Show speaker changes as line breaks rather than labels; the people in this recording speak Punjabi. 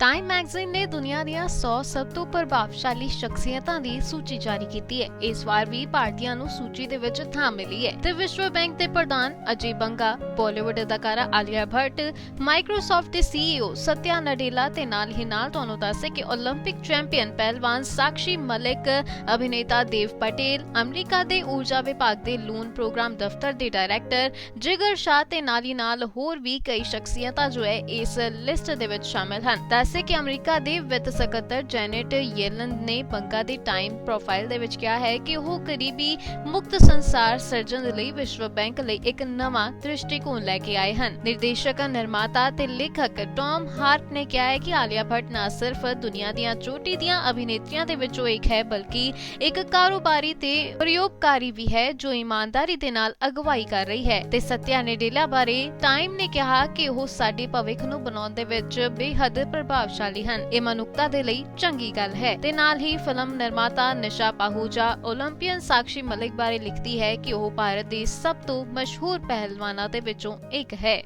ਟਾਈਮ ਮੈਗਜ਼ੀਨ ਨੇ ਦੁਨੀਆ ਦੀਆਂ 100 ਸਭ ਤੋਂ ਪ੍ਰਭਾਵਸ਼ਾਲੀ ਸ਼ਖਸੀਅਤਾਂ ਦੀ ਸੂਚੀ ਜਾਰੀ ਕੀਤੀ ਹੈ ਇਸ ਵਾਰ ਵੀ ਭਾਰਤੀਆਂ ਨੂੰ ਸੂਚੀ ਦੇ ਵਿੱਚ ਥਾਂ ਮਿਲੀ ਹੈ ਤੇ ਵਿਸ਼ਵ ਬੈਂਕ ਦੇ ਪ੍ਰਧਾਨ ਅਜੇ ਬੰਗਾ ਬਾਲੀਵੁੱਡ ਅਦਾਕਾਰਾ ਆਲੀਆ ਭੱਟ ਮਾਈਕਰੋਸਾਫਟ ਦੇ ਸੀਈਓ ਸਤਿਆ ਨਡੇਲਾ ਤੇ ਨਾਲ ਹੀ ਨਾਲ ਤੁਹਾਨੂੰ ਦੱਸੇ ਕਿ 올림픽 ਚੈਂਪੀਅਨ ਪਹਿਲਵਾਨ ਸਾਕਸ਼ੀ ਮਲਿਕ ਅਭਿਨੇਤਾ ਦੇਵ ਪਟੇਲ ਅਮਰੀਕਾ ਦੇ ਊਰਜਾ ਵਿਭਾਗ ਦੇ ਲੂਨ ਪ੍ਰੋਗਰਾਮ ਦਫ਼ਤਰ ਦੇ ਡਾਇਰੈਕਟਰ ਜਿਗਰ ਸ਼ਾਹ ਤੇ ਨਾਲ ਹੀ ਨਾਲ ਹੋਰ ਵੀ ਕਈ ਸ਼ਖਸੀਅਤਾਂ ਜੋ ਹੈ ਇਸ ਲਿਸਟ ਦੇ ਵਿੱਚ ਸ਼ਾਮਿਲ ਹਨ ਦੱਸੇ ਕਿ ਅਮਰੀਕਾ ਦੇ ਵਿੱਤ ਸਕੱਤਰ ਜੈਨੇਟ ਯੈਲਨ ਨੇ ਬੰਗਾ ਦੀ ਟਾਈਮ ਪ੍ਰੋਫਾਈਲ ਦੇ ਵਿੱਚ ਕਿਹਾ ਹੈ ਕਿ ਉਹ ਕਰੀਬੀ ਮੁਕਤ ਸੰਸਾਰ ਸਿਰਜਣ ਲਈ ਵਿਸ਼ਵ ਬੈਂਕ ਲਈ ਇੱਕ ਨਵਾਂ ਦ੍ਰਿਸ਼ਟੀਕੋਣ ਲੈ ਕੇ ਆਏ ਹਨ। ਨਿਰਦੇਸ਼ਕ, ਨਿਰਮਾਤਾ ਤੇ ਲੇਖਕ ਟੌਮ ਹਾਰਟ ਨੇ ਕਿਹਾ ਹੈ ਕਿ ਆਲੀਆ ਭੱਟ ਨਾ ਸਿਰਫ ਦੁਨੀਆ ਦੀਆਂ ਚੋਟੀ ਦੀਆਂ ਅਭਿਨੇਤਰੀਆਂ ਦੇ ਵਿੱਚੋਂ ਇੱਕ ਹੈ, ਬਲਕਿ ਇੱਕ ਕਾਰੋਬਾਰੀ ਤੇ ਪ੍ਰਯੋਗਕਾਰੀ ਵੀ ਹੈ ਜੋ ਇਮਾਨਦਾਰੀ ਦੇ ਨਾਲ ਅਗਵਾਈ ਕਰ ਰਹੀ ਹੈ। ਤੇ ਸਤਿਆ ਨੇਡੇਲਾ ਬਾਰੇ ਟਾਈਮ ਨੇ ਕਿਹਾ ਕਿ ਉਹ ਸਾਡੇ ਭਵਿੱਖ ਨੂੰ ਬਣਾਉਣ ਦੇ ਵਿੱਚ ਬੇਹੱਦ ਪ੍ਰਭਾਵਸ਼ਾਲੀ ਹਨ। ਇਹ ਮਨੁੱਖਤਾ ਦੇ ਲਈ ਚੰਗੀ ਗੱਲ ਹੈ। ਤੇ ਨਾਲ ਹੀ ਫਿਲਮ ਨਿਰਮਾਤਾ ਨਿਸ਼ਾ ਪਾਹੂਜਾ 올림픽ੀਅਨ ਸਾਖੀ ਮਲਿਕ ਬਾਰੇ ਲਿਖਦੀ ਹੈ ਕਿ ਉਹ ਭਾਰਤ ਦੇ ਸਭ ਤੋਂ ਮਸ਼ਹੂਰ ਪਹਿਲਵਾਨਾਂ ਦੇ ਵਿੱਚੋਂ ਇੱਕ ਹੈ।